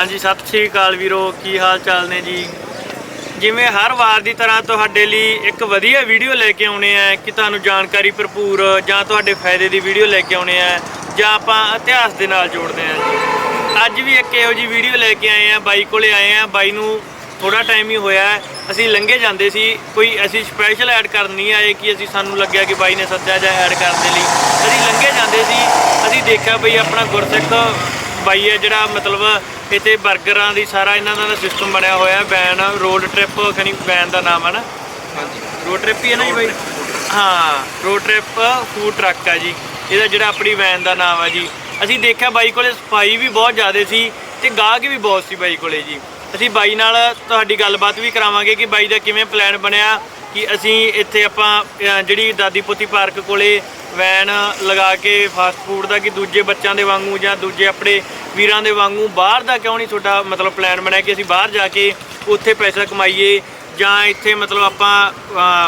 ਹਾਂਜੀ, ਸਤਿ ਸ੍ਰੀ ਅਕਾਲ ਵੀਰੋ, ਕੀ ਹਾਲ ਚਾਲ ਨੇ ਜੀ? ਜਿਵੇਂ ਹਰ ਵਾਰ ਦੀ ਤਰ੍ਹਾਂ ਤੁਹਾਡੇ ਲਈ ਇੱਕ ਵਧੀਆ ਵੀਡੀਓ ਲੈ ਕੇ ਆਉਣੇ ਆ, ਕਿ ਤੁਹਾਨੂੰ ਜਾਣਕਾਰੀ ਭਰਪੂਰ ਜਾਂ ਤੁਹਾਡੇ ਫਾਇਦੇ ਦੀ ਵੀਡੀਓ ਲੈ ਕੇ ਆਉਣੇ ਆ, ਜਾਂ ਆਪਾਂ ਇਤਿਹਾਸ ਦੇ ਨਾਲ ਜੋੜਦੇ ਆ ਜੀ। ਅੱਜ ਵੀ ਇੱਕ ਇਹੋ ਜੀ ਵੀਡੀਓ ਲੈ ਕੇ ਆਏ ਆ, ਬਾਈ ਕੋਲੇ ਆਏ ਆ, ਬਾਈ ਨੂੰ ਥੋੜਾ ਟਾਈਮ ਹੀ ਹੋਇਆ ਅਸੀਂ ਲੰਘੇ ਜਾਂਦੇ ਸੀ, ਕੋਈ ਅਸੀਂ ਸਪੈਸ਼ਲ ਐਡ ਕਰਨ ਨਹੀਂ ਆਏ ਕਿ ਅਸੀਂ ਸਾਨੂੰ ਲੱਗਿਆ ਕਿ ਬਾਈ ਨੇ ਸੱਦਿਆ ਜਾਂ ਐਡ ਕਰਨ ਦੇ ਲਈ। ਅਸੀਂ ਲੰਘੇ ਜਾਂਦੇ ਸੀ, ਅਸੀਂ ਦੇਖਿਆ ਬਈ ਆਪਣਾ ਗੁਰਸਿੱਖ ਬਾਈ ਹੈ, ਜਿਹੜਾ ਮਤਲਬ ਇੱਥੇ 버ਗਰਾਂ ਦੀ ਸਾਰਾ ਇਹਨਾਂ ਦਾ ਸਿਸਟਮ ਬਣਿਆ ਹੋਇਆ ਵੈਨ ਰੋਡ ਟ੍ਰਿਪ ਖਣੀ ਵੈਨ ਦਾ ਨਾਮ ਹੈ ਨਾ? ਹਾਂਜੀ। ਰੋਡ ਟ੍ਰਿਪ ਹੀ ਹੈ ਨਾ ਜੀ ਬਾਈ? ਹਾਂ ਰੋਡ ਟ੍ਰਿਪ ਫੂਡ ਟਰੱਕ ਆ ਜੀ। ਇਹਦਾ ਜਿਹੜਾ ਆਪਣੀ ਵੈਨ ਦਾ ਨਾਮ ਆ ਜੀ। ਅਸੀਂ ਦੇਖਿਆ ਬਾਈ ਕੋਲੇ ਸਫ਼ਾਈ ਵੀ ਬਹੁਤ ਜ਼ਿਆਦਾ ਸੀ ਤੇ ਗਾਹਕ ਵੀ ਬਹੁਤ ਸੀ ਬਾਈ ਕੋਲੇ ਜੀ। ਅਸੀਂ ਬਾਈ ਨਾਲ ਤੁਹਾਡੀ ਗੱਲਬਾਤ ਵੀ ਕਰਾਵਾਂਗੇ ਕਿ ਬਾਈ ਦਾ ਕਿਵੇਂ ਪਲਾਨ ਬਣਿਆ ਕਿ ਅਸੀਂ ਇੱਥੇ ਆਪਾਂ ਜਿਹੜੀ ਦਾਦੀ ਪੋਤੀ ਪਾਰਕ ਕੋਲੇ ਵੈਨ ਲਗਾ ਕੇ ਫਾਸਟ ਫੂਡ ਦਾ ਕਿ ਦੂਜੇ ਬੱਚਿਆਂ ਦੇ ਵਾਂਗੂ ਜਾਂ ਦੂਜੇ ਆਪਣੇ ਵੀਰਾਂ ਦੇ ਵਾਂਗੂ ਬਾਹਰ ਦਾ ਕਿਉਂ ਨਹੀਂ ਤੁਹਾਡਾ ਮਤਲਬ ਪਲਾਨ ਬਣਿਆ ਕਿ ਅਸੀਂ ਬਾਹਰ ਜਾ ਕੇ ਉੱਥੇ ਪੈਸਾ ਕਮਾਈਏ ਜਾਂ ਇੱਥੇ ਮਤਲਬ ਆਪਾਂ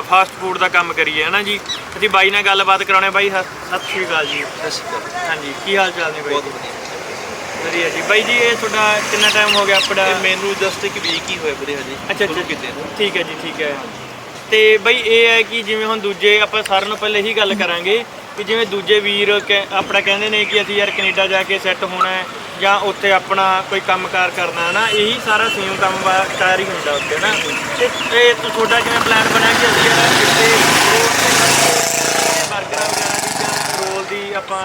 ਫਾਸਟ ਫੂਡ ਦਾ ਕੰਮ ਕਰੀਏ ਹਨਾ ਜੀ? ਅਸੀਂ ਬਾਈ ਨਾਲ ਗੱਲਬਾਤ ਕਰਾਉਣੇ ਬਾਈ ਸਤਿ ਸਤਿ ਸ਼੍ਰੀ ਅਕਾਲ ਜੀ। ਸਤਿ ਸ਼੍ਰੀ ਅਕਾਲ। ਹਾਂਜੀ ਕੀ ਹਾਲ ਚਾਲ ਨੇ ਬਾਈ? ਬਹੁਤ ਜੀ? ਵਧੀਆ। ਵਧੀਆ ਜੀ। ਬਾਈ ਜੀ ਇਹ ਤੁਹਾਡਾ ਕਿੰਨਾ ਟਾਈਮ ਹੋ ਗਿਆ ਆਪਣਾ? ਇਹ ਮੈਨੂੰ ਜਸਟ ਇੱਕ ਵੀਕ ਹੀ ਹੋਇਆ ਵੀਰੇ ਹਜੇ। ਅੱਛਾ ਸ਼ੁਰੂ ਅੱਛਾ ਕੀਤੇ ਨੂੰ। ਠੀਕ ਹੈ ਜੀ ਠੀਕ ਹੈ। ਤੇ ਬਈ ਇਹ ਹੈ ਕਿ ਜਿਵੇਂ ਹੁਣ ਦੂਜੇ ਆਪਾਂ ਸਾਰਿਆਂ ਨੂੰ ਪਹਿਲੇ ਇਹੀ ਗੱਲ ਕਰਾਂਗੇ ਕਿ ਜਿਵੇਂ ਦੂਜੇ ਵੀਰ ਕਹਿ- ਆਪਣਾ ਕਹਿੰਦੇ ਨੇ ਕਿ ਅਸੀਂ ਯਾਰ ਕੈਨੇਡਾ ਜਾ ਕੇ ਸੈੱਟ ਹੋਣਾ ਹੈ ਜਾਂ ਉੱਥੇ ਆਪਣਾ ਕੋਈ ਕੰਮਕਾਰ ਕਰਨਾ ਹੈ ਨਾ, ਇਹੀ ਸਾਰਾ ਸੇਮ ਕੰਮ ਵਾ- ਕਾਰ ਹੀ ਹੁੰਦਾ ਉੱਥੇ ਨਾ। ਤੇ ਇਹ ਤੁ- ਤੁਹਾਡਾ ਕਿਵੇਂ ਪਲਾਨ ਬਣਿਆ ਕਿ ਅਸੀਂ ਯਾਰ ਕਿਤੇ ਬਰਗਰਾਂ ਵਗੈਰਾ ਦੀ ਜਾਂ ਰੋਲ ਦੀ ਆਪਾਂ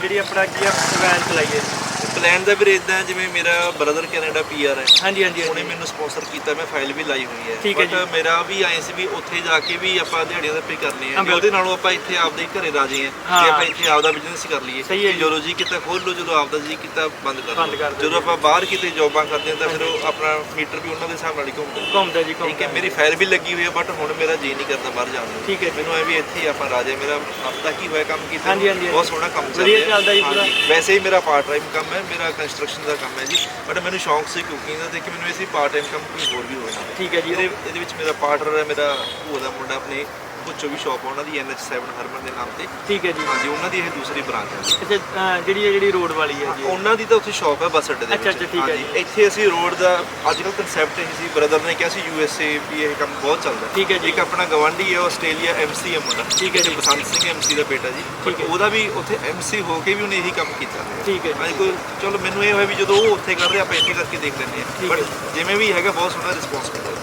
ਜਿਹੜੀ ਆਪਣਾ ਕੀ ਆ ਵੈਨ ਚਲਾਈਏ। ਪਲਾਨ ਦਾ ਵੀਰੇ ਇਦਾਂ ਜਿਵੇਂ ਮੇਰਾ ਬ੍ਰਦਰ ਕੈਨੇਡਾ ਪੀਆਰ ਹੈ। ਹਾਂਜੀ ਹਾਂਜੀ ਉਹਨੇ। ਮੈਨੂੰ ਸਪਾਂਸਰ ਕੀਤਾ ਮੈਂ ਫਾਈਲ ਵੀ ਲਾਈ ਹੋਈ ਹੈ। ਜੀ। ਮੇਰਾ ਵੀ ਆਏ ਸੀ ਵੀ ਉੱਥੇ ਜਾ ਕੇ ਵੀ ਆਪਾਂ ਦਿਹਾੜੀਆਂ ਦਾ ਪੇ ਕਰਨੇ ਹਾਂ, ਆ ਉਹਦੇ ਨਾਲੋਂ ਆਪਾਂ ਇੱਥੇ ਆਪਦੇ ਘਰੇ ਰਾਜੀ ਆ। ਹਾਂ। ਕਿ ਆਪਾਂ ਇੱਥੇ ਆਪਦਾ ਬਿਜ਼ਨਸ ਕਰ ਲਈਏ। ਸਹੀ ਹੈ ਜੀ। ਜਦੋਂ ਜੀ ਕਿਤਾ ਖੋਲ ਲਓ ਜਦੋਂ ਆਪਦਾ ਜੀ ਕੀਤਾ ਬੰਦ ਕਰ ਲਓ। ਜਦੋਂ ਆਪਾਂ ਬਾਹਰ ਕਿਤੇ ਜੌਬਾਂ ਕਰਦੇ ਹਾਂ ਤਾਂ ਫਿਰ ਉਹ ਆਪਣਾ ਮੀਟਰ ਵੀ ਉਹਨਾਂ ਦੇ ਹਿਸਾਬ ਨਾਲ ਹੀ ਘੁੰਮਦਾ ਘੁੰਮਦਾ ਜੀ ਠੀਕ ਹੈ ਘੁੰਮਦਾ। ਮੇਰੀ ਫਾਈਲ ਵੀ ਲੱਗੀ ਹੋਈ ਹੈ ਬਟ ਹੁਣ ਮੇਰਾ ਜੀ ਨਹੀਂ ਕਰਦਾ ਬਾਹਰ ਜਾਣ ਨੂੰ। ਠੀਕ ਹੈ ਮੈਨੂੰ ਐ ਵੀ ਇੱਥੇ ਆਪਾਂ ਰਾਜੇ ਮੇਰਾ ਹਫਤਾ ਕੀ ਹੋਇਆ ਕੰਮ ਕੀਤਾ। ਬਹੁਤ ਸੋਹਣਾ ਕੰਮ ਚੱਲ ਰਿਹਾ ਵੈਸੇ ਹੀ ਮੇਰਾ ਪਾਰਟ ਟਾਈਮ ਕੰਮ ਹੈ। ਮੇਰਾ ਕੰਸਟਰਕਸ਼ਨ ਦਾ ਕੰਮ ਹੈ ਜੀ। ਬਟ ਮੈਨੂੰ ਸ਼ੌਂਕ ਸੀ ਕੁਕਿੰਗ ਦਾ ਤੇ ਕਿ ਮੈਨੂੰ ਇਸੇ ਪਾਰਟ ਟਾਈਮ ਕੰਮ ਕੋਈ ਹੋਰ ਵੀ ਹੋਣਾ। ਠੀਕ ਹੈ ਜੀ। ਇਹਦੇ ਇਹਦੇ ਵਿੱਚ ਮੇਰਾ ਪਾਰਟਨਰ ਹੈ ਮੇਰਾ ਭੂਆ ਦਾ ਮੁੰਡਾ ਆਪਣੇ ਪੁੱਛੋ ਵੀ ਸ਼ਾਪ ਉਹਨਾਂ ਦੀ NH7 ਹਰਮਨ ਦੇ ਨਾਮ ਤੇ। ਠੀਕ ਹੈ ਜੀ। ਹਾਂਜੀ ਉਹਨਾਂ ਦੀ ਇਹ ਦੂਸਰੀ ਬ੍ਰਾਂਚ ਹੈ ਅੱਛਾ ਜਿਹੜੀ ਹੈ ਜਿਹੜੀ ਰੋਡ ਵਾਲੀ ਹੈ ਜੀ। ਉਹਨਾਂ ਦੀ ਤਾਂ ਉੱਥੇ ਸ਼ਾਪ ਹੈ ਬੱਸ ਅੱਡੇ ਦੇ ਅੱਛਾ, ਅੱਛਾ, ਠੀਕ ਹੈ ਹਾਂਜੀ, ਇੱਥੇ ਅਸੀਂ ਰੋਡ ਦਾ ਅੱਜ ਕੱਲ੍ਹ ਕਨਸੈਪਟ ਇਹ ਸੀ ਬ੍ਰਦਰ ਨੇ ਕਿਹਾ ਸੀ USA ਵੀ ਇਹ ਕੰਮ ਬਹੁਤ ਚੱਲਦਾ ਠੀਕ ਹੈ ਜੀ। ਇੱਕ ਆਪਣਾ ਗਵਾਂਢੀ ਹੈ ਆਸਟ੍ਰੇਲੀਆ MC ਹੈ ਮੁੰਡਾ। ਠੀਕ ਹੈ ਜੀ। ਬਸੰਤ ਸਿੰਘ MC ਦਾ ਬੇਟਾ ਜੀ। ਉਹਦਾ ਵੀ ਉੱਥੇ MC ਹੋ ਕੇ ਵੀ ਉਹਨੇ ਇਹੀ ਕੰਮ ਕੀਤਾ। ਠੀਕ ਹੈ ਅੱਜ ਕੋਈ ਚਲੋ ਮੈਨੂੰ ਇਹ ਹੋਇਆ ਵੀ ਜਦੋਂ ਉਹ ਉੱਥੇ ਕਰ ਰਿਹਾ ਆਪਾਂ ਇੱਥੇ ਕਰਕੇ ਦੇਖ ਲੈਂਦੇ ਹੈ। ਬਟ ਜਿਵੇਂ ਵੀ ਹੈਗਾ ਬਹੁਤ ਸੋਹਣਾ ਰਿਸਪੌਂਸ ਮਿਲਦਾ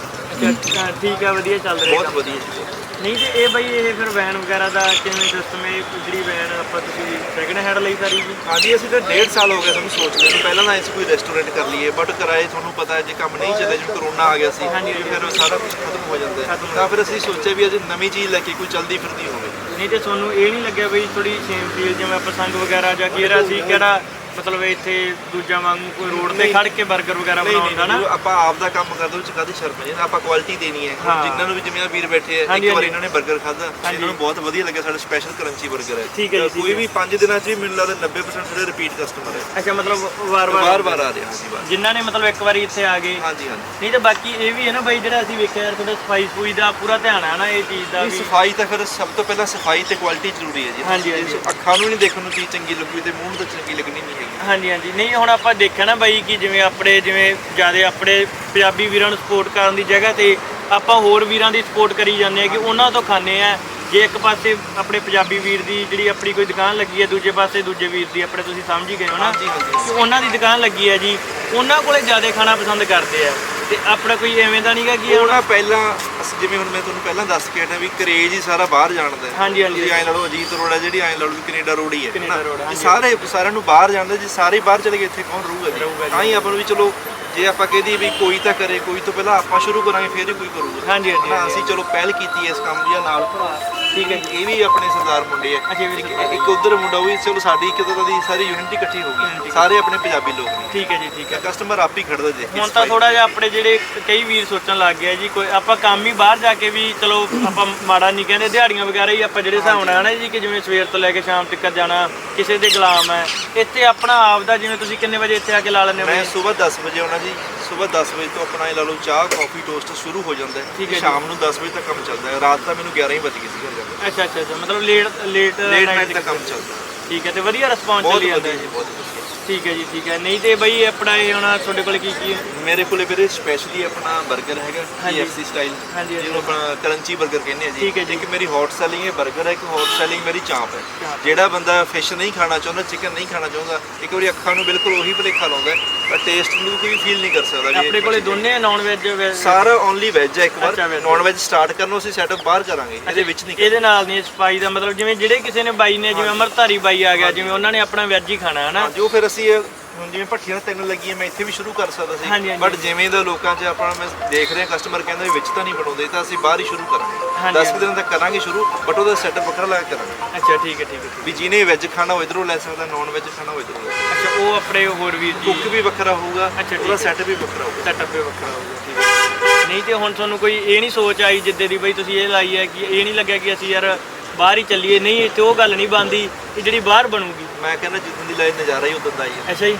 ਠੀਕ ਹੈ ਵਧੀਆ ਚੱਲ ਰਿਹਾ ਬਹੁਤ। ਵਧੀਆ ਜੀ। ਨਹੀਂ ਤੇ ਇਹ ਬਈ ਇਹ ਫਿਰ ਵੈਨ ਵਗੈਰਾ ਦਾ ਕਿਵੇਂ ਸਿਸਟਮ ਹੈ ਜਿਹੜੀ ਵੈਨ ਆਪਾਂ ਤੁਸੀਂ ਸੈਕਿੰਡ ਹੈਂਡ ਲਈ ਸਾਰੀ ਜੀ? ਹਾਂਜੀ ਅਸੀਂ ਤਾਂ ਡੇਢ ਸਾਲ ਹੋ ਗਏ ਸਾਨੂੰ ਸੋਚਦੇ ਨੂੰ। ਪਹਿਲਾਂ ਤਾਂ ਅਸੀਂ ਕੋਈ ਰੈਸਟੋਰੈਂਟ ਕਰ ਲਈਏ ਬਟ ਕਿਰਾਏ ਤੁਹਾਨੂੰ ਪਤਾ ਹੈ ਜੇ ਕੰਮ ਨਹੀਂ ਚੱਲਿਆ ਜਿਵੇਂ ਕਰੋਨਾ ਆ ਗਿਆ ਸੀ ਹਾਂਜੀ, ਫਿਰ ਸਾਰਾ ਕੁਝ ਖਤਮ ਹੋ ਜਾਂਦਾ ਹੈ। ਤਾਂ ਫਿਰ ਅਸੀਂ ਸੋਚਿਆ ਵੀ ਅੱਜ ਨਵੀਂ ਚੀਜ਼ ਲੈ ਕੇ ਕੋਈ ਚਲਦੀ ਫਿਰਦੀ ਹੋਵੇ। ਨਹੀਂ ਤੇ ਤੁਹਾਨੂੰ ਇਹ ਨਹੀਂ ਲੱਗਿਆ ਬਈ ਥੋੜੀ ਸੇਮ ਫੀਲ ਜਿਵੇਂ ਆਪਾਂ ਸੰਗ ਵਗੈਰਾ ਜਾਂ ਕੀਰਾ ਸੀ ਕਿਹੜਾ ਮਤਲਬ ਇੱਥੇ ਦੂਜਾ ਵਾਂਗੂ ਕੋਈ ਰੋਡ ਤੇ ਖੜ ਕੇ 버ਗਰ ਵਗੈਰਾ ਬਣਾਉਂਦਾ ਨਾ? ਆਪਾਂ ਆਪ ਦਾ ਕੰਮ ਕਰਦੇ ਉਹ ਚ ਸ਼ਰਮ ਨਹੀਂ ਆਪਾਂ ਕੁਆਲਿਟੀ ਦੇਣੀ ਹੈ। ਹੁਣ ਨੂੰ ਵੀ ਜਿਵੇਂ ਆ ਵੀਰ ਬੈਠੇ ਆ ਇੱਕ ਵਾਰ ਇਹਨਾਂ ਨੇ 버ਗਰ ਖਾਧਾ ਇਹਨਾਂ ਨੂੰ ਬਹੁਤ ਵਧੀਆ ਲੱਗਿਆ ਸਾਡਾ ਸਪੈਸ਼ਲ ਕਰੰਚੀ 버ਗਰ ਹੈ। ਠੀਕ ਹੈ ਜੀ, ਕੋਈ ਵੀ 5 ਦਿਨਾਂ ਚ ਵੀ ਮੈਨੂੰ ਲੱਗਦਾ 90% ਸਾਡੇ ਰਿਪੀਟ ਕਸਟਮਰ ਹੈ। ਅੱਛਾ ਮਤਲਬ ਵਾਰ-ਵਾਰ ਵਾਰ-ਵਾਰ ਆ ਹਾਂ ਜੀ ਵਾਰ। ਜਿਨ੍ਹਾਂ ਨੇ ਮਤਲਬ ਇੱਕ ਵਾਰੀ ਇੱਥੇ ਆ ਗਏ। ਹਾਂਜੀ ਹਾਂਜੀ। ਨਹੀਂ ਤਾਂ ਬਾਕੀ ਇਹ ਵੀ ਹੈ ਨਾ ਬਾਈ ਜਿਹੜਾ ਅਸੀਂ ਵੇਖਿਆ ਯਾਰ ਤੁਹਾਡਾ ਸਫ਼ਾਈ ਸਫੂਈ ਦਾ ਪੂਰਾ ਧਿਆਨ ਹੈ ਨਾ ਇਹ ਚੀਜ਼ ਦਾ ਵੀ। ਸਫ਼ਾਈ ਤਾਂ ਫਿਰ ਸਭ ਤੋਂ ਪਹਿਲਾਂ ਸਫ਼ਾਈ ਤੇ ਕੁਆਲਿਟੀ ਜ਼ਰੂਰੀ ਹੈ ਜੀ। ਹਾਂਜੀ, ਅੱਖਾਂ ਨੂੰ ਨਹੀਂ ਦੇਖਣ ਨੂੰ ਚੀਜ਼ ਚੰਗੀ ਲੱਗੂ ਤੇ ਮੂੰਹ ਨੂੰ ਤਾਂ ਚੰਗੀ ਲੱਗਣੀ ਨਹੀਂ ਹੈਗੀ। ਹਾਂਜੀ ਹਾਂਜੀ। ਨਹੀਂ ਹੁਣ ਆਪਾਂ ਦੇਖਿਆ ਨਾ ਬਾਈ ਕਿ ਜਿਵੇਂ ਆਪਣੇ ਜਿਵੇਂ ਜ਼ਿਆਦਾ ਆਪਣੇ ਪੰਜਾਬੀ ਵੀਰਾਂ ਨੂੰ ਸਪੋਰਟ ਕਰਨ ਦੀ ਜਗ੍ਹਾ ਤੇ ਆਪਾਂ ਹੋਰ ਵੀਰਾਂ ਦੀ ਸਪੋਰਟ ਕਰੀ ਜਾਂਦੇ ਆ ਕਿ ਉਹਨਾਂ ਤੋਂ ਖਾਂਦੇ ਆ ਜੇ ਇੱਕ ਪਾਸੇ ਆਪਣੇ ਪੰਜਾਬੀ ਵੀਰ ਦੀ ਜਿਹੜੀ ਆਪਣੀ ਕੋਈ ਦੁਕਾਨ ਲੱਗੀ ਹੈ ਦੂਜੇ ਪਾਸੇ ਦੂਜੇ ਵੀਰ ਦੀ ਆਪਣੇ ਤੁਸੀਂ ਸਮਝ ਹੀ ਗਏ ਹੋ ਨਾ। ਕਿ ਉਹਨਾਂ ਦੀ ਦੁਕਾਨ ਲੱਗੀ ਹੈ ਜੀ ਉਹਨਾਂ ਕੋਲੇ ਜ਼ਿਆਦਾ ਖਾਣਾ ਪਸੰਦ ਕਰਦੇ ਆ। ਤੇ ਆਪਣਾ ਕੋਈ ਐਵੇਂ ਦਾ ਨਹੀਂਗਾ ਕਿ ਉਹ ਹੁਣ ਨਾ ਪਹਿਲਾਂ ਅਸੀਂ ਜਿਵੇਂ ਹੁਣ ਮੈਂ ਤੁਹਾਨੂੰ ਪਹਿਲਾਂ ਦੱਸ ਕੇ ਹਟਿਆ ਵੀ ਕਰੇਜ ਹੀ ਸਾਰਾ ਬਾਹਰ ਜਾਣਦਾ ਹੈ ਹਾਂਜੀ, ਹਾਂਜੀ। ਤੁਸੀਂ ਐਂ ਲਾ ਲਓ ਅਜੀਤ ਜਿਹੜੀ ਐਂ ਲਾ ਲਓ ਵੀ ਕੈਨੇਡਾ ਰੋਡ ਹੀ ਹੈ ਕੈਨੇਡਾ ਹਨਾ? road, ਇਹ। ਸਾਰੇ ਸਾਰਿਆਂ ਨੂੰ ਬਾਹਰ ਜਾਣਦੇ ਜੇ ਸਾਰੇ ਬਾਹਰ ਚਲੇ ਗਏ ਇੱਥੇ ਕੌਣ ਰਹੂਗਾ ਰਹੂਗਾ ਜੀ ਜੀ। ਤਾਂ ਹੀ ਆਪਾਂ ਨੂੰ ਵੀ ਚਲੋ ਜੇ ਆਪਾਂ ਕਹਦੀ ਵੀ ਕੋਈ ਤਾਂ ਕਰੇ ਕੋਈ ਤੋਂ ਪਹਿਲਾਂ ਆਪਾਂ ਸ਼ੁਰੂ ਕਰਾਂਗੇ ਫਿਰ ਹੀ ਕੋਈ ਕਰੂਗਾ ਹਾਂਜੀ, ਹਾਂਜੀ। ਅਸੀਂ ਚਲੋ ਪਹਿਲ ਕੀਤੀ ਹੈ ਇਸ ਕੰਮ ਦੀ ਨਾਲ ਭਰਾ ਠੀਕ ਹੈ ਇਹ ਵੀ ਆਪਣੇ ਸਰਦਾਰ ਮੁੰਡੇ ਆ। ਅੱਛਾ, ਇਹ ਵੀ ਇੱਕ- ਉਧਰ ਮੁੰਡਾ ਉਹ ਵੀ ਚਲੋ ਸਾਡੀ ਇੱਕ ਤਰ੍ਹਾਂ ਦੀ ਸਾਰੀ ਯੂਨਿਟੀ ਇਕੱਠੀ ਹੋ ਗਈ। ਸਾਰੇ ਆਪਣੇ ਪੰਜਾਬੀ ਲੋਕ ਨੇ। ਠੀਕ ਹੈ ਜੀ ਠੀਕ ਹੈ। ਕਸਟਮਰ ਆਪ ਹੀ ਖੜਦਾ ਜੇ ਹੁਣ ਤਾਂ ਥੋੜਾ ਜਿਹਾ ਆਪਣੇ ਜਿਹੜੇ ਕਈ ਵੀਰ ਸੋਚਣ ਲੱਗ ਗਿਆ ਜੀ ਕੋਈ ਆਪਾਂ ਕੰਮ ਹੀ ਬਾਹਰ ਜਾ ਕੇ ਵੀ ਚਲੋ ਆਪਾਂ ਮਾੜਾ ਨਹੀਂ ਕਹਿੰਦੇ ਦਿਹਾੜੀਆਂ ਵਗੈਰਾ ਹੀ ਆਪਾਂ ਜਿਹੜੇ ਹਿਸਾਬ ਨਾਲ ਨਾ ਜੀ ਕਿ ਜਿਵੇਂ ਸਵੇਰ ਤੋਂ ਲੈ ਕੇ ਸ਼ਾਮ ਤੱਕ ਜਾਣਾ ਕਿਸੇ ਦੇ ਗੁਲਾਮ ਹੈ। ਇੱਥੇ ਆਪਣਾ ਆਪ ਦਾ ਜਿਵੇਂ ਤੁਸੀਂ ਕਿੰਨੇ ਵਜੇ ਇੱਥੇ ਆ ਕੇ ਲਾ ਲੈਂਦੇ ਹੋ ਮੈਂ? ਸਵੇਰ 10 ਵਜੇ ਆਉਣਾ ਜੀ। ਸਵੇਰ 10 ਵਜੇ ਤੋਂ ਆਪਣਾ ਇਹ ਲਾ ਲਓ ਚਾਹ ਕਾਫੀ ਟੋਸਟ ਸ਼ੁਰੂ ਹੋ ਜਾਂਦਾ ਠੀਕ ਹੈ ਹੈ ਜੀ। ਸ਼ਾਮ ਨੂੰ 10 ਵਜੇ ਤੱਕ ਕੰਮ ਚੱਲਦਾ ਹੈ। ਰਾਤ ਤਾਂ ਮੈਨੂੰ 11 ਹੀ ਵੱਜ ਗਏ ਸੀ ਘਰ ਜਾਂਦੇ ਅੱਛਾ ਅੱਛਾ ਅੱਛਾ। ਮਤਲਬ ਲੇਟ ਲੇਟ ਲੇਟ ਨਾਈਟ ਤੱਕ ਕੰਮ ਚੱਲਦਾ ਠੀਕ ਹੈ ਤੇ ਵਧੀਆ ਰਿਸਪੌਂਸ ਬਹੁਤ ਚੱਲੀ ਜਾਂਦਾ ਵਧੀਆ ਹੈ। ਜੀ ਬਹੁਤ ਵਧੀਆ। ਠੀਕ ਹੈ ਜੀ ਠੀਕ ਹੈ। ਨਹੀਂ ਤੇ ਬਈ ਆਪਣਾ ਇਹ ਹੁਣ ਤੁਹਾਡੇ ਕੋਲ ਕੀ ਕੀ ਹੈ? ਮੇਰੇ ਕੋਲੇ ਵੀਰੇ ਸਪੈਸ਼ਲੀ ਆਪਣਾ 버ਗਰ ਹੈਗਾ ਹਾਂਜੀ। ਸਟਾਈਲ ਜਿਹਨੂੰ ਆਪਣਾ ਕਰੰਚੀ 버ਗਰ ਕਹਿੰਦੇ ਆ ਠੀਕ ਹੈ ਜੀ। ਜੀ ਮੇਰੀ ਹੌਟ ਸੈਲਿੰਗ ਹੈ 버ਗਰ ਹੈ ਇੱਕ ਹੌਟ ਸੈਲਿੰਗ ਮੇਰੀ ਚਾਂਪ ਹੈ। ਜਿਹੜਾ ਬੰਦਾ ਫਿਸ਼ ਨਹੀਂ ਖਾਣਾ ਚਾਹੁੰਦਾ ਚਿਕਨ ਨਹੀਂ ਖਾਣਾ ਚਾਹੁੰਦਾ ਇੱਕ ਵਾਰੀ ਅੱਖਾਂ ਨੂੰ ਬਿਲਕੁਲ ਉਹੀ ਭੁਲੇਖਾ ਲਾਉਂਦਾ ਪਰ ਟੇਸਟ ਨੂੰ ਕੋਈ ਫੀਲ ਨਹੀਂ ਕਰ ਸਕਦਾ ਵੀ ਆਪਣੇ ਕੋਲੇ ਦੋਨੇ ਨਾਨ ਵੈਜ ਸਾਰਾ ਓਨਲੀ ਵੈਜ ਹੈ ਇੱਕ ਵਾਰ। ਅੱਛਾ, ਵੈਜ ਸਟਾਰਟ ਕਰਨ ਨੂੰ ਅਸੀਂ ਸੈਟਅਪ ਬਾਹਰ ਕਰਾਂਗੇ ਇਹਦੇ ਵਿੱਚ ਨਹੀਂ ਇਹਦੇ ਨਾਲ ਨਹੀਂ ਸਪਾਈ ਦਾ ਮਤਲਬ ਜਿਵੇਂ ਜਿਹੜੇ ਕਿਸੇ ਨੇ ਬਾਈ ਨੇ ਜਿਵੇਂ ਅਮਰਧਾਰੀ ਬਾਈ ਆ ਗਿਆ ਜਿਵੇਂ ਉਹਨਾਂ ਨੇ ਆਪਣਾ ਵੈਜ ਹੀ ਖਾਣਾ ਹਨਾ? ਹਾਂਜੀ ਉਹ ਫਿਰ ਅਸੀਂ ਇਹ ਹੁਣ ਜਿਵੇਂ ਭੱਠੀਆਂ ਤਿੰਨ ਲੱਗੀਆਂ ਮੈਂ ਇੱਥੇ ਵੀ ਸ਼ੁਰੂ ਕਰ ਸਕਦਾ ਹਾਂਜੀ, ਸੀ। ਹਾਂਜੀ। ਬਟ ਜਿਵੇਂ ਦਾ ਲੋਕਾਂ 'ਚ ਆਪਣਾ ਮੈਂ ਦੇਖ ਰਿਹਾ ਕਸਟਮਰ ਕਹਿੰਦਾ ਵੀ ਵਿੱਚ ਤਾਂ ਨਹੀਂ ਬਣਾਉਂਦੇ ਤਾਂ ਅਸੀਂ ਬਾਹਰ ਹੀ ਸ਼ੁਰੂ ਕਰਾਂਗੇ। ਹਾਂਜੀ, 10 ਕੁ ਦਿਨ ਤੱਕ ਕਰਾਂਗੇ ਸ਼ੁਰੂ ਬਟ ਉਹਦਾ ਸੈਟਅਪ ਵੱਖਰਾ ਲਾ ਕੇ ਕਰਾਂਗੇ। ਅੱਛਾ ਠੀਕ ਹੈ ਠੀਕ ਹੈ ਵੀ ਜਿਹਨੇ ਵੈਜ ਖਾਣਾ ਉਹ ਇਧਰੋਂ ਲੈ ਸਕਦਾ ਨਾਨ ਵੈਜ ਖਾਣਾ ਉਹ ਇਧਰੋਂ ਲੈ ਸਕਦਾ। ਹੈ। ਅੱਛਾ ਉਹ ਆਪਣੇ ਹੋਰ ਵੀਰ ਜੀ ਕੁੱਕ ਵੀ ਵੱਖਰਾ ਹੋਊਗਾ ਅੱਛਾ, ਠੀਕ ਉਹਦਾ ਹੈ। ਸੈਟਅਪ ਵੀ ਵੱਖਰਾ ਹੋਊਗਾ। ਸੈਟਅਪ ਵੀ ਵੱਖਰਾ ਹੋਊਗਾ ਠੀਕ ਹੈ। ਨਹੀਂ ਤੇ ਹੁਣ ਤੁਹਾਨੂੰ ਕੋਈ ਇਹ ਨਹੀਂ ਸੋਚ ਆਈ ਜਿੱਦੇ ਦੀ ਬਈ ਤੁਸੀਂ ਇਹ ਲਾਈ ਹੈ ਕਿ ਇਹ ਨਹੀਂ ਲੱਗਿਆ ਕਿ ਅਸੀਂ ਯਾਰ ਬਾਹਰ ਹੀ ਚੱਲੀਏ ਨਹੀਂ ਇੱਥੇ ਉਹ ਗੱਲ ਨਹੀਂ ਬਣਦੀ ਕਿ ਜਿਹੜੀ ਬਾਹਰ ਬਣੂਗੀ। ਮੈਂ ਕਹਿੰਦਾ ਜਿੱਦਣ ਦੀ ਲਾਈਨ ਨਜ਼ਾਰਾ ਹੀ ਉਦੋਂ ਦਾ ਹੀ ਹੈ ਅੱਛਾ ਜੀ।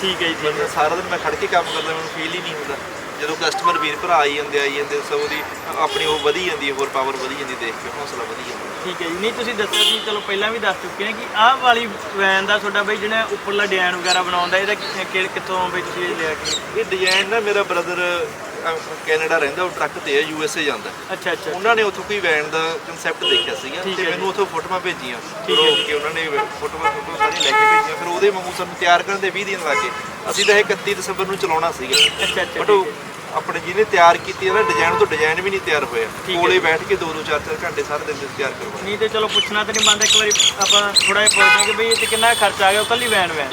ਠੀਕ ਹੈ ਜੀ ਠੀਕ ਹੈ। ਬੰਦਾ ਸਾਰਾ ਦਿਨ ਮੈਂ ਖੜ ਕੇ ਕੰਮ ਕਰਦਾ ਮੈਨੂੰ ਫੀਲ ਹੀ ਨਹੀਂ ਹੁੰਦਾ। ਜਦੋਂ ਕਸਟਮਰ ਵੀਰ ਭਰਾ ਆਈ ਜਾਂਦੇ ਆਈ ਜਾਂਦੇ ਸਭ ਉਹਦੀ ਆਪਣੀ ਉਹ ਵਧੀ ਜਾਂਦੀ ਹੈ ਹੋਰ ਪਾਵਰ ਵਧੀ ਜਾਂਦੀ ਦੇਖ ਕੇ ਹੌਸਲਾ ਵਧੀ ਜਾਂਦਾ। ਠੀਕ ਹੈ ਜੀ। ਨਹੀਂ ਤੁਸੀਂ ਦੱਸਿਆ ਸੀ ਚਲੋ ਪਹਿਲਾਂ ਵੀ ਦੱਸ ਚੁੱਕੇ ਆ ਕਿ ਆਹ ਵਾਲੀ ਵੈਨ ਦਾ ਤੁਹਾਡਾ ਬਈ ਜਿਹੜਾ ਉੱਪਰਲਾ ਡਿਜ਼ਾਈਨ ਵਗੈਰਾ ਬਣਾਉਂਦਾ ਇਹਦਾ ਕਿ- ਕਿ- ਕਿੱਥੋਂ ਬਈ ਤੁਸੀਂ ਇਹ ਲਿਆ ਕੇ? ਇਹ ਡਿਜ਼ਾਈਨ ਨਾ ਮੇਰਾ ਬ੍ਰਦਰ ਕੈਨੇਡਾ ਰਹਿੰਦਾ ਉਹ ਟਰੱਕ ਤੇ ਹੈ ਯੂਐਸਏ ਜਾਂਦਾ। ਅੱਛਾ ਅੱਛਾ। ਉਹਨਾਂ ਨੇ ਉੱਥੋਂ ਕੋਈ ਵੈਨ ਦਾ ਕਨਸੈਪਟ ਦੇਖਿਆ ਸੀਗਾ ਤੇ ਮੈਨੂੰ ਉੱਥੋਂ ਫੋਟੋਆਂ ਭੇਜੀਆਂ। ਰੋਕ। ਕੇ ਉਹਨਾਂ ਨੇ ਫੋਟੋਆਂ ਫੋਟੋ ਸਾਰੀਆਂ ਲੈ ਕੇ ਭੇਜੀਆਂ। ਫਿਰ ਉਹਦੇ ਵਾਂਗੂ ਸਾਨੂੰ ਤਿਆਰ ਕਰਨ ਦੇ 20 ਦਿਨ ਲੱਗੇ ਅਸੀਂ ਤਾਂ ਇਹ 31 ਦਸੰਬਰ ਨੂੰ ਚਲਾਉਣਾ ਸੀਗਾ। ਅੱਛਾ ਅੱਛਾ ਬਟ ਉਹ ਆਪਣੇ ਜਿਹਨੇ ਤਿਆਰ ਕੀਤੀ ਉਹਦਾ ਡਿਜ਼ਾਈਨ ਤੋਂ ਡਿਜ਼ਾਈਨ ਵੀ ਨਹੀਂ ਤਿਆਰ ਹੋਇਆ। ਕੋਲੇ। ਬੈਠ ਕੇ 2-2 4-4 ਘੰਟੇ ਸਾਰੇ ਦਿਨ ਤਿਆਰ ਕਰਵਾਇਆ। ਨਹੀਂ ਤੇ ਚਲੋ ਪੁੱਛਣਾ ਤੇ ਨਹੀਂ ਬੰਦਾ ਇੱਕ ਵਾਰੀ ਆਪਾਂ ਥੋੜਾ ਜਿਹਾ ਪੁੱਛਦੇ ਕਿ ਬਈ ਇਹ ਤੇ ਕਿੰਨਾ ਖਰਚਾ ਆ ਗਿਆ ਉਹ ਕੱਲੀ ਵੈਨ ਵੈਨ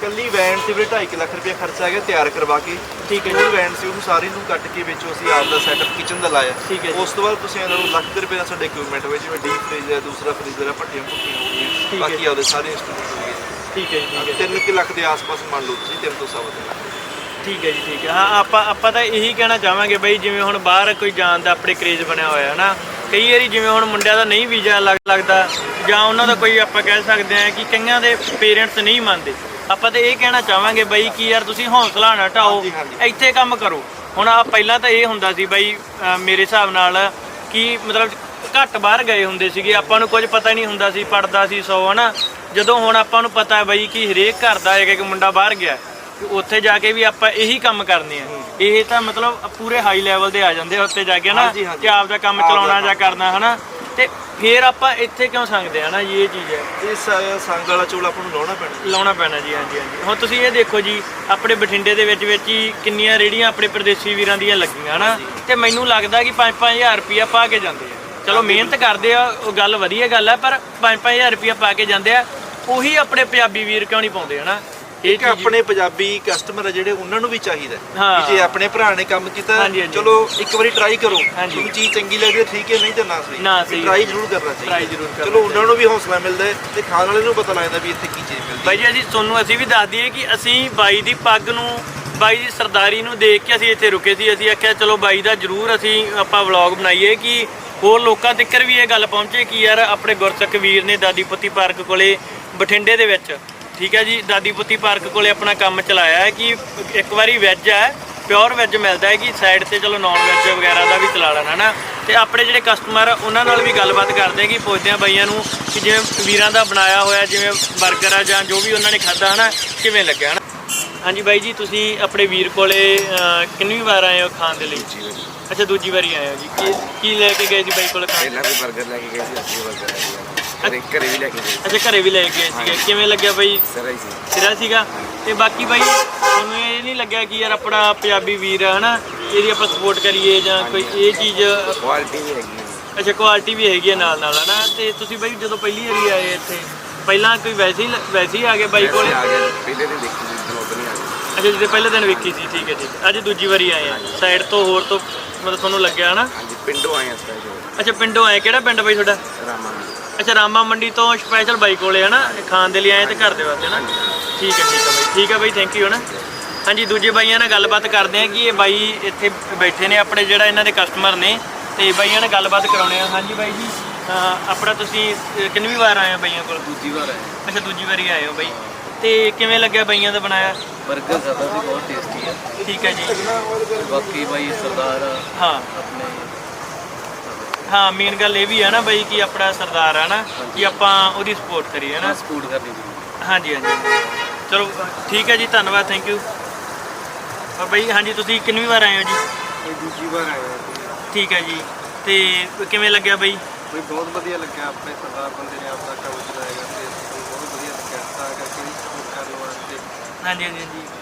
ਕੱਲੀ ਵੈਨ ਤੇ ਵੀ 2.5 ਲੱਖ ਰੁਪਏ ਖਰਚਾ ਆ ਗਿਆ ਤਿਆਰ ਕਰਵਾ ਕੇ। ਠੀਕ ਹੈ ਉਹ ਵੈਨ ਸੀ ਉਹਨੂੰ ਸਾਰੀ ਨੂੰ ਕੱਟ ਕੇ ਵਿੱਚ ਅਸੀਂ ਆਪ ਦਾ ਸੈਟਅਪ ਕਿਚਨ ਦਾ ਲਾਇਆ। ਠੀਕ ਹੈ। ਉਸ ਤੋਂ ਬਾਅਦ ਤੁਸੀਂ ਇਹਨਾਂ ਨੂੰ ਲੱਖ ਰੁਪਏ ਦਾ ਸਾਡੇ ਇਕਵਿਪਮੈਂਟ ਹੋਵੇ ਜਿਵੇਂ ਡੀਪ ਫ੍ਰੀਜ਼ ਹੈ ਦੂਸਰਾ ਫ੍ਰੀਜ਼ਰ ਹੈ ਭੱਟੀਆਂ ਭੁੱਟੀਆਂ ਹੋ ਗਈਆਂ। ਬਾਕੀ ਆਪਦੇ ਸਾਰੇ ਇੰਸਟਰੂਮੈਂਟ ਹੋ ਗਏ। ਠੀਕ ਹੈ ਜੀ ਠੀਕ ਹੈ। 3 ਲੱਖ ਦੇ ਆਸ-ਪਾਸ ਮੰਨ ਲਓ ਤੁਸੀਂ 3 ਤੋਂ ਸਵਾ ਲੱਖ। ਠੀਕ ਹੈ ਜੀ ਠੀਕ ਹੈ। ਹਾਂ ਆਪਾਂ ਆਪਾਂ ਤਾਂ ਇਹੀ ਕਹਿਣਾ ਚਾਹਾਂਗੇ ਬਈ ਜਿਵੇਂ ਹੁਣ ਬਾਹਰ ਕੋਈ ਜਾਣ ਦਾ ਆਪਣੇ ਕਰੇਜ਼ ਬਣਿਆ ਹੋਇਆ ਹੈ ਨਾ ਕਈ ਵਾਰੀ ਜਿਵੇਂ ਹੁਣ ਮੁੰਡਿਆਂ ਦਾ ਨਹੀਂ ਵੀਜ਼ਾ ਲੱਗ- ਲੱਗਦਾ ਜਾਂ ਉਹਨਾਂ ਦਾ ਕੋਈ ਆਪਾਂ ਕਹਿ ਸਕਦੇ ਹਾਂ ਕਿ ਕਈਆਂ ਦੇ ਪੇਰੈਂਟਸ ਨਹੀਂ ਮੰਨਦੇ। ਆਪਾਂ ਤਾਂ ਇਹ ਕਹਿਣਾ ਚਾਹਾਂਗੇ ਬਈ ਕਿ ਯਾਰ ਤੁਸੀਂ ਹੌਸਲਾ ਨਾ ਢਾਓ। ਇੱਥੇ ਕੰਮ ਕਰੋ ਹੁਣ ਆ ਪਹਿਲਾਂ ਤਾਂ ਇਹ ਹੁੰਦਾ ਸੀ ਬਈ ਮੇਰੇ ਹਿਸਾਬ ਨਾਲ ਕਿ ਮਤਲਬ ਘੱਟ ਬਾਹਰ ਗਏ ਹੁੰਦੇ ਸੀਗੇ ਆਪਾਂ ਨੂੰ ਕੁਝ ਪਤਾ ਨਹੀਂ ਹੁੰਦਾ ਸੀ ਪੜਦਾ ਸੀ ਸੌ ਹਨਾ ਜਦੋਂ ਹੁਣ ਆਪਾਂ ਨੂੰ ਪਤਾ ਹੈ ਬਈ ਕਿ ਹਰੇਕ ਘਰ ਦਾ ਇੱਕ ਇੱਕ ਮੁੰਡਾ ਬਾਹਰ ਗਿਆ ਕਿ ਉੱਥੇ ਜਾ ਕੇ ਵੀ ਆਪਾਂ ਇਹੀ ਕੰਮ ਕਰਨੇ ਆ ਇਹ ਤਾਂ ਮਤਲਬ ਪੂਰੇ ਹਾਈ ਲੈਵਲ ਦੇ ਆ ਜਾਂਦੇ ਆ ਉੱਥੇ ਜਾ ਕੇ ਨਾ ਹਾਂਜੀ, ਹਾਂਜੀ। ਕਿ ਆਪ ਦਾ ਕੰਮ ਚਲਾਉਣਾ ਜਾਂ। ਕਰਨਾ ਹਨਾ ਤੇ ਫੇਰ ਆਪਾਂ ਇੱਥੇ ਕਿਉਂ ਸੰਗਦੇ ਆ ਨਾ ਜੀ ਇਹ ਚੀਜ਼ ਹੈ। ਇਹ ਸ- ਸੰਗ ਵਾਲਾ ਚੋਲ ਆਪਾਂ ਨੂੰ ਲਾਉਣਾ ਪੈਣਾ। ਲਾਉਣਾ ਪੈਣਾ ਜੀ ਹਾਂਜੀ ਹਾਂਜੀ। ਹੁਣ ਤੁਸੀਂ ਇਹ ਦੇਖੋ ਜੀ ਆਪਣੇ ਬਠਿੰਡੇ ਦੇ ਵਿੱਚ ਵਿੱਚ ਹੀ ਕਿੰਨੀਆਂ ਰੇੜੀਆਂ ਆਪਣੇ ਪ੍ਰਦੇਸੀ ਵੀਰਾਂ ਦੀਆਂ ਲੱਗੀਆਂ ਹਨਾ? ਤੇ ਮੈਨੂੰ ਲੱਗਦਾ ਕਿ 5-5000 ਰੁਪਇਆ ਪਾ ਕੇ ਜਾਂਦੇ ਆ। ਚਲੋ ਮਿਹਨਤ ਕਰਦੇ ਆ ਉਹ ਗੱਲ ਵਧੀਆ ਗੱਲ ਆ ਪਰ 5-5000 ਰੁਪਇਆ ਪਾ ਕੇ ਜਾਂਦੇ ਆ ਉਹੀ ਆਪਣੇ ਪੰਜਾਬੀ ਵੀਰ ਕਿਉਂ ਨਹੀਂ ਪਾਉਂਦੇ ਹਨਾ? ਇਹ ਕਿ ਆਪਣੇ ਪੰਜਾਬੀ ਕਸਟਮਰ ਆ ਜਿਹੜੇ ਉਹਨਾਂ ਨੂੰ ਵੀ ਚਾਹੀਦਾ ਹੈ। ਕਿ ਜੇ ਆਪਣੇ ਭਰਾ ਨੇ ਕੰਮ ਕੀਤਾ। ਚਲੋ ਇੱਕ ਵਾਰੀ ਟਰਾਈ ਕਰੋ। ਤੁਹਾਨੂੰ ਚੀਜ਼ ਚੰਗੀ ਲੱਗਦੀ ਠੀਕ ਹੈ ਨਹੀਂ ਤਾਂ ਨਾ ਸਹੀ। ਟਰਾਈ ਜ਼ਰੂਰ ਕਰਨਾ ਚਾਹੀਦਾ Try ਜ਼ਰੂਰ ਕਰਨਾ ਚਲੋ ਉਹਨਾਂ ਨੂੰ ਵੀ ਹੌਸਲਾ ਮਿਲਦਾ ਹੈ ਤੇ ਖਾਣ ਵਾਲੇ ਨੂੰ ਪਤਾ ਲੱਗਦਾ ਵੀ ਇੱਥੇ ਕੀ ਚੀਜ਼ ਮਿਲਦੀ ਬਾਈ ਜੀ ਅਸੀਂ ਤੁਹਾਨੂੰ ਅਸੀਂ ਵੀ ਦੱਸ ਦਈਏ ਕਿ ਅਸੀਂ ਬਾਈ ਦੀ ਪੱਗ ਨੂੰ ਬਾਈ ਦੀ ਸਰਦਾਰੀ ਨੂੰ ਦੇਖ ਕੇ ਅਸੀਂ ਇੱਥੇ ਰੁਕੇ ਸੀ ਅਸੀਂ ਆਖਿਆ ਚਲੋ ਬਾਈ ਦਾ ਜਰੂਰ ਅਸੀਂ ਆਪਾਂ ਵਲੌਗ ਬਣਾਈਏ ਕਿ ਹੋਰ ਲੋਕਾਂ ਤੱਕ ਵੀ ਇਹ ਗੱਲ ਪਹੁੰਚੇ ਕਿ ਯਾਰ ਆਪਣੇ ਗੁਰਸਖ ਵੀਰ ਨੇ ਦਾਦੀ ਪੁੱਤੀ ਪਾਰਕ ਕੋਲੇ ਬਠਿੰਡੇ ਦੇ ਵਿੱਚ ਠੀਕ ਹੈ ਜੀ ਦਾਦੀ ਪੁੱਤੀ ਪਾਰਕ ਕੋਲੇ ਆਪਣਾ ਕੰਮ ਚਲਾਇਆ ਹੈ ਕਿ ਇੱਕ ਵਾਰੀ ਵੈਜ ਹੈ ਪਿਓਰ ਵੈਜ ਮਿਲਦਾ ਹੈ ਕਿ ਸਾਈਡ ਤੇ ਚਲੋ ਨਾਨ ਵੈਜ ਵਗੈਰਾ ਦਾ ਵੀ ਚਲਾ ਲੈਣਾ ਨਾ ਤੇ ਆਪਣੇ ਜਿਹੜੇ ਕਸਟਮਰ ਉਹਨਾਂ ਨਾਲ ਵੀ ਗੱਲਬਾਤ ਕਰਦੇ ਕਿ ਪੁੱਛਦੇ ਆ ਬਾਈਆਂ ਨੂੰ ਕਿ ਜਿਵੇਂ ਵੀਰਾਂ ਦਾ ਬਣਾਇਆ ਹੋਇਆ ਜਿਵੇਂ 버ਗਰ ਆ ਜਾਂ ਜੋ ਵੀ ਉਹਨਾਂ ਨੇ ਖਾਦਾ ਹਨਾ? ਕਿਵੇਂ ਲੱਗਿਆ ਹਨਾ? ਹਾਂਜੀ ਬਾਈ ਜੀ ਤੁਸੀਂ ਆਪਣੇ ਵੀਰ ਕੋਲੇ ਕਿੰਨੀ ਵਾਰ ਆਏ ਹੋ ਖਾਣ ਦੇ ਲਈ? ਅੱਛਾ ਦੂਜੀ ਵਾਰੀ ਆਏ ਹੋ ਜੀ। ਕੀ ਕੀ ਲੈ ਕੇ ਗਏ ਜੀ ਬਾਈ ਕੋਲੇ ਖਾਣ? ਪਹਿਲਾਂ ਵੀ 버ਗਰ ਲੈ ਕੇ ਗਏ ਸੀ ਅੱਜ 버ਗਰ ਲੈ ਕੇ ਘਰੇ ਘਰੇ ਵੀ ਲੈ ਕੇ ਗਏ। ਅੱਛਾ ਘਰੇ ਵੀ ਲੈ ਕੇ ਗਏ ਸੀਗੇ। ਕਿਵੇਂ ਲੱਗਿਆ ਬਾਈ? ਸਰ ਹੀ ਸੀ। ਸਿਰਾ ਸੀਗਾ? ਤੇ ਬਾਕੀ ਬਾਈ ਤੁਹਾਨੂੰ ਇਹ ਨਹੀਂ ਲੱਗਿਆ ਕਿ ਯਾਰ ਆਪਣਾ ਪੰਜਾਬੀ ਵੀਰ ਹੈ ਹਨਾ? ਇਹਦੀ ਆਪਾਂ ਸਪੋਰਟ ਕਰੀਏ ਜਾਂ ਕੋਈ ਇਹ ਚੀਜ਼ ਕੁਆਲਿਟੀ ਵੀ ਹੈਗੀ ਅੱਛਾ ਕੁਆਲਿਟੀ ਵੀ ਹੈਗੀ ਹੈ ਨਾਲ ਨਾਲ ਹਨਾ? ਤੇ ਤੁਸੀਂ ਬਾਈ ਜਦੋਂ ਪਹਿਲੀ ਵਾਰੀ ਆਏ ਇੱਥੇ ਪਹਿਲਾਂ ਕੋਈ ਵੈਸੇ ਹੀ ਵੈਸੇ ਹੀ ਆ ਗਏ ਬਾਈ ਕੋਲ? ਵੈਸੇ ਆ ਗਏ। ਪਹਿਲੇ ਦਿਨ ਦੇਖੀ ਸੀ ਜਦੋਂ ਨਹੀਂ ਆ ਗਏ। ਅੱਛਾ ਜਿਹਦੇ ਪਹਿਲੇ ਦਿਨ ਵੇਖੀ ਸੀ ਠੀਕ ਹੈ ਹੈ। ਅੱਜ ਦੂਜੀ ਵਾਰੀ ਆਏ ਆ। ਸਾਈਡ ਤੋਂ ਹੋਰ ਤੋਂ ਮਤਲਬ ਤੁਹਾਨੂੰ ਲੱਗਿਆ ਹਨਾ? ਹਾਂਜੀ ਪਿੰਡੋਂ ਆਏ ਆ ਸਪੈਸ਼ਲ ਅੱਛਾ ਪਿੰਡੋਂ ਆਏ। ਕਿਹੜਾ ਪਿੰਡ ਬਾਈ ਤੁਹਾਡਾ? ਰਾਮਾ ਅੱਛਾ ਰਾਮਾ ਮੰਡੀ ਤੋਂ ਸਪੈਸ਼ਲ ਬਾਈ ਕੋਲੇ ਹਨਾ ਖਾਣ ਦੇ ਲਈ ਆਏ ਤੇ ਘਰ ਦੇ ਵਾਸਤੇ ਹਨਾ ਠੀਕ ਹੈ ਠੀਕ ਹੈ ਬਾਈ ਠੀਕ ਹੈ ਬਾਈ ਥੈਂਕ ਯੂ ਹਨਾ ਹਾਂਜੀ ਦੂਜੇ ਬਾਈਆਂ ਨਾਲ ਗੱਲਬਾਤ ਕਰਦੇ ਆ ਕਿ ਇਹ ਬਾਈ ਇੱਥੇ ਬੈਠੇ ਨੇ ਆਪਣੇ ਜਿਹੜਾ ਇਹਨਾਂ ਦੇ ਕਸਟਮਰ ਨੇ ਤੇ ਬਾਈਆਂ ਨਾਲ ਗੱਲਬਾਤ ਕਰਾਉਣੇ ਆ। ਹਾਂਜੀ ਬਾਈ ਜੀ ਆਪਣਾ ਤੁਸੀਂ ਕਿੰਨਵੀਂ ਵਾਰ ਆਏ ਹੋ ਬਾਈਆਂ ਕੋਲ? ਦੂਜੀ ਵਾਰ ਆਏ। ਅੱਛਾ ਦੂਜੀ ਵਾਰੀ ਆਏ ਹੋ ਬਾਈ। ਤੇ ਕਿਵੇਂ ਲੱਗਿਆ ਬਾਈਆਂ ਦਾ ਬਣਾਇਆ? 버ਗਰ ਜ਼ਿਆਦਾ ਵੀ ਬਹੁਤ ਟੇਸਟੀ ਹੈ ਠੀਕ ਹੈ ਜੀ। ਬਾਕੀ ਭਾਈ ਸਰਦਾਰ ਹਾਂ। ਆਪਣੇ ਹਾਂ ਮੇਨ ਗੱਲ ਇਹ ਵੀ ਹੈ ਨਾ ਬਾਈ ਕਿ ਆਪਣਾ ਸਰਦਾਰ ਹੈ ਨਾ ਕਿ ਆਪਾਂ ਉਹਦੀ ਸਪੋਰਟ ਕਰੀਏ ਨਾ। ਸਪੋਰਟ ਕਰਨੀ ਜ਼ਰੂਰੀ ਹਾਂਜੀ ਹਾਂਜੀ। ਚਲੋ ਠੀਕ ਹੈ ਜੀ ਧੰਨਵਾਦ ਥੈਂਕ ਯੂ ਔਰ ਬਈ ਹਾਂਜੀ ਤੁਸੀਂ ਕਿੰਨੀ ਵਾਰ ਆਏ ਹੋ ਜੀ? ਇਹ ਦੂਜੀ ਵਾਰ ਆਏ ਹਾਂ ਜੀ। ਠੀਕ ਹੈ ਜੀ। ਤੇ ਕਿਵੇਂ ਲੱਗਿਆ ਬਈ? ਬਈ ਬਹੁਤ ਵਧੀਆ ਲੱਗਿਆ। ਆਪਣੇ ਸਰਦਾਰ ਬੰਦੇ ਨੇ ਆਪਦਾ ਕੰਮ ਚਲਾਏਗਾ ਤੇ ਬਹੁਤ ਵਧੀਆ ਲੱਗਿਆ। ਤਾਂ ਕਰਕੇ ਸਪੋਰਟ ਕਰਨ ਵਾਸਤੇ। ਹਾਂਜੀ ਹਾਂਜੀ ਹਾਂਜੀ।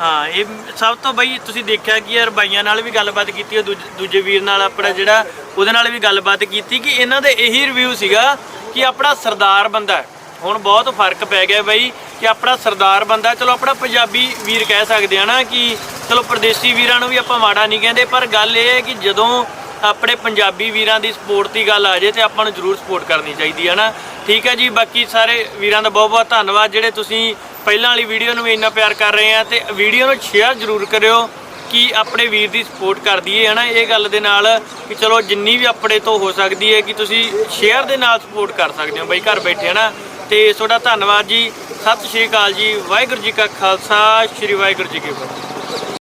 ਹਾਂ, ਇਹ ਸਭ ਤੋਂ ਬਈ ਤੁਸੀਂ ਦੇਖਿਆ ਕਿ ਯਾਰ ਬਾਈਆਂ ਨਾਲ ਵੀ ਗੱਲਬਾਤ ਕੀਤੀ, ਉਹ ਦੂਜ- ਦੂਜੇ ਵੀਰ ਨਾਲ ਆਪਣਾ ਜਿਹੜਾ, ਉਹਦੇ ਨਾਲ ਵੀ ਗੱਲਬਾਤ ਕੀਤੀ ਕਿ ਇਹਨਾਂ ਦੇ ਇਹੀ ਰਿਵਿਊ ਸੀਗਾ ਕਿ ਆਪਣਾ ਸਰਦਾਰ ਬੰਦਾ ਹੈ। ਹੁਣ ਬਹੁਤ ਫ਼ਰਕ ਪੈ ਗਿਆ ਬਈ ਕਿ ਆਪਣਾ ਸਰਦਾਰ ਬੰਦਾ, ਚਲੋ ਆਪਣਾ ਪੰਜਾਬੀ ਵੀਰ ਕਹਿ ਸਕਦੇ ਆ ਨਾ ਕਿ ਚਲੋ ਪਰਦੇਸੀ ਵੀਰਾਂ ਨੂੰ ਵੀ ਆਪਾਂ ਮਾੜਾ ਨਹੀਂ ਕਹਿੰਦੇ, ਪਰ ਗੱਲ ਇਹ ਹੈ ਕਿ ਜਦੋਂ ਆਪਣੇ ਪੰਜਾਬੀ ਵੀਰਾਂ ਦੀ ਸਪੋਰਟ ਦੀ ਗੱਲ ਆ ਜੇ ਤੇ ਆਪਾਂ ਨੂੰ ਜ਼ਰੂਰ ਸਪੋਰਟ ਕਰਨੀ ਚਾਹੀਦੀ ਹੈ ਨਾ। ਠੀਕ ਹੈ ਜੀ, ਬਾਕੀ ਸਾਰੇ ਵੀਰਾਂ ਦਾ ਬਹੁਤ ਬਹੁਤ ਧੰਨਵਾਦ। ਜਿਹੜੇ ਤੁਸੀਂ ਪਹਿਲਾਂ ਵਾਲੀ ਵੀਡੀਓ ਨੂੰ ਵੀ ਇੰਨਾ ਪਿਆਰ ਕਰ ਰਹੇ ਆ ਤੇ ਵੀਡੀਓ ਨੂੰ ਸ਼ੇਅਰ ਜ਼ਰੂਰ ਕਰਿਓ ਕਿ ਆਪਣੇ ਵੀਰ ਦੀ ਸਪੋਰਟ ਕਰ ਦਈਏ ਹਨਾ? ਇਹ ਗੱਲ ਦੇ ਨਾਲ ਕਿ ਚਲੋ ਜਿੰਨੀ ਵੀ ਆਪਣੇ ਤੋਂ ਹੋ ਸਕਦੀ ਹੈ ਕਿ ਤੁਸੀਂ ਸ਼ੇਅਰ ਦੇ ਨਾਲ ਸਪੋਰਟ ਕਰ ਸਕਦੇ ਹੋ ਬਈ ਘਰ ਬੈਠੇ, ਹਨਾ? ਤੇ ਤੁਹਾਡਾ ਧੰਨਵਾਦ ਜੀ। ਸਤਿ ਸ਼੍ਰੀ ਅਕਾਲ ਜੀ। ਵਾਹਿਗੁਰੂ ਜੀ ਕਾ ਖਾਲਸਾ। ਸ਼੍ਰੀ ਵਾਹਿਗੁਰੂ ਜੀ ਕੀ ਫਤਿਹ।